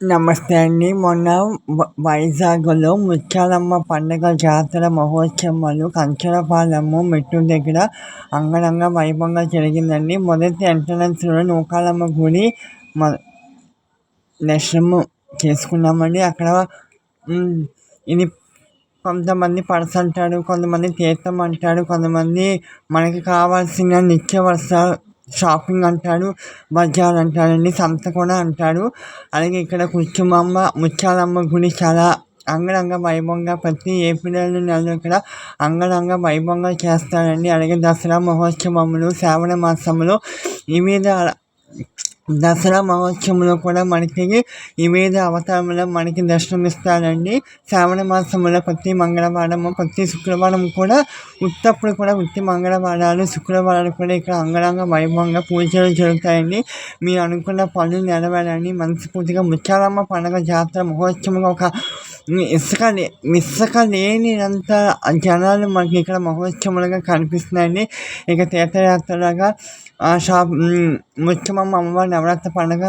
నమస్తే అండి. మొన్న వైజాగ్లో ముత్యాలమ్మ పండగ జాతర మహోత్సవాలు కంచరపాలెము మెట్టు దగ్గర అంగరంగ వైభవంగా జరిగిందండి. మొదటి ఎంట్రన్స్లో నూకాలమ్మ గుడి మ దర్శనము చేసుకున్నామండి. అక్కడ ఇది కొంతమంది పరస అంటారు కొంతమంది తీర్థం అంటారు కొంతమంది మనకి కావాల్సిన నిత్య నిత్యవసర షాపింగ్ అంటారు బజార్ అంటారండి సంత కూడా అంటారు అలాగే ఇక్కడ కుర్చుమమ్మ ముత్యాలమ్మ గుడి చాలా అంగరంగ వైభవంగా ప్రతి ఏప్రిల్ నెలలో ఇక్కడ అంగరంగ వైభవంగా చేస్తారండి. అలాగే దసరా మహోత్సవములు శ్రావణ మాసములు వివిధ దసరా మహోత్సవంలో కూడా మనకి వివిధ అవతారంలో మనకి దర్శనమిస్తారండి. శ్రావణ మాసంలో ప్రతి మంగళవారము ప్రతి శుక్రవారం కూడా ఉత్తప్పుడు కూడా ఉత్తి మంగళవారాలు శుక్రవారాలు కూడా ఇక్కడ అంగరంగ వైభవంగా పూజలు జరుగుతాయండి. మీరు అనుకున్న పనులు నెరవేరని మనస్ఫూర్తిగా ముత్యాలమ్మ పండుగ జాతర మహోత్సవంగా ఒక ఇసుక లే ఇసుక లేనిదంత జనాలు మనకి ఇక్కడ మహోత్సవాలుగా కనిపిస్తున్నాయండి. ఇక తీర్థయాత్రగా షాప్ ముత్యమమ్మ అమ్మవారి నవరాత్రి పండుగ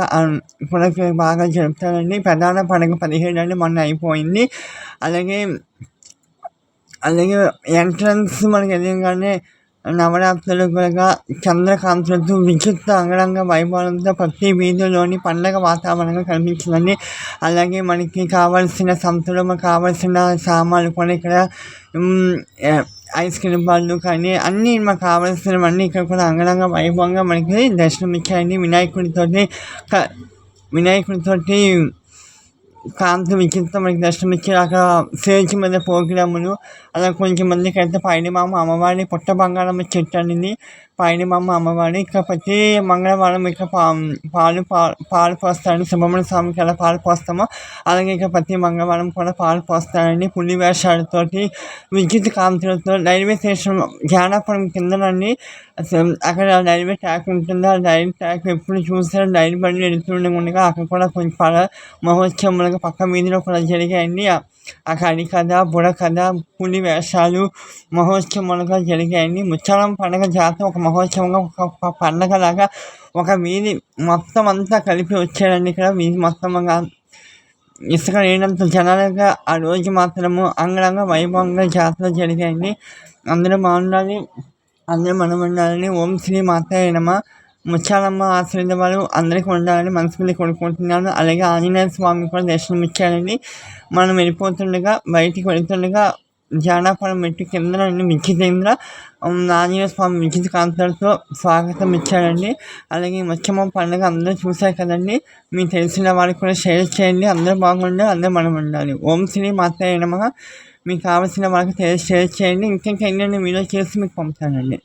ఇప్పుడు బాగా జరుపుతారండి. ప్రధాన పండుగ పదిహేడు అండి మొన్న అయిపోయింది. అలాగే అలాగే ఎంట్రన్స్ మనకి ఎదురుగానే నవరాత్రులు కూడా చంద్రకాంతులతో విద్యుత్ అంగరంగ వైభవంతో ప్రతి వీధిలోని పండగ వాతావరణంగా కనిపించిందండి. అలాగే మనకి కావాల్సిన సంతలో మనకు కావాల్సిన సామాన్లు కూడా ఇక్కడ ఐస్ క్రీమ్ బళ్ళు కానీ అన్నీ మాకు కావాల్సినవన్నీ ఇక్కడ కూడా అంగరంగ వైభవంగా మనకి దర్శనం ఇచ్చాయండి వినాయకుడితోటి క- వినాయకుడితోటి కాంతి విచిత్రం మనకి దర్శనం ఇచ్చారు. అక్కడ సేల్చి మీద ప్రోగ్రాములు అలా కొంచెం మందికి అయితే పైడిమామ అమ్మవారి పుట్ట బంగారం చెట్టు అనేది పైడిమామ అమ్మవారి ఇక ప్రతి మంగళవారం ఇక పా పాలు పాలు పోస్తారని సుబ్రహ్మణ్య స్వామికి ఎలా పాలు పోస్తామో. అలాగే ఇక ప్రతి మంగళవారం కూడా పాలు పోస్తారండి పులి వేషాలతోటి విద్యుత్ కాంతులతో రైల్వే స్టేషన్ జానాపురం కిందనండి. అక్కడ రైల్వే ట్రాక్ ఉంటుంది? ఆ రైల్వే ట్రాక్ ఎప్పుడు చూసినా రైలు బండి వెళ్తుండే ఉండగా అక్కడ కూడా కొంచెం పడ పక్క వీధిలో కూడా జరిగాయండి. ఆ- ఆ బుడకథ పులి వేషాలు మహోత్సవాలుగా జరిగాయని ముచ్చాలం పండగ జాతర ఒక మహోత్సవంగా ఒక పండగలాగా ఒక వీధి మొత్తం అంతా కలిపి వచ్చారండి ఇక్కడ. వీధి మొత్తంగా ఇసుక లేనంత జనాలుగా ఆ రోజు మాత్రము అంగరంగ వైభవంగా జాతర జరిగాయండి. అందరూ బాగుండాలి అందరూ మనం ఉండాలని ఓం శ్రీ మాతాయ ముత్యాలమ్మ ఆశీర్వాదాలు అందరికీ ఉండాలని మనసుకుని కొనుక్కుంటున్నాను అలాగే ఆంజనేయ స్వామి కూడా దర్శనం ఇచ్చారండి. మనం వెళ్ళిపోతుండగా బయటికి వెళ్తుండగా జానాపురం మెట్టు కింద నుండి మిచ్చి దగ్గర ఆంజనేయ స్వామి విద్యుత్ కాంతులతో స్వాగతం ఇచ్చారండి. అలాగే ముత్యమ్మ పండుగ అందరూ చూశారు కదండి. మీకు తెలిసిన వాళ్ళకి కూడా షేర్ చేయండి. అందరూ బాగుండాలి అందరూ మనం ఉండాలి. ఓం శ్రీ మాతాయ నమ. మీకు కావాల్సిన వాళ్ళకి షేర్ చేయండి. ఇంకా ఎన్నెన్ని వీడియో చేసి మీకు పంపుతానండి.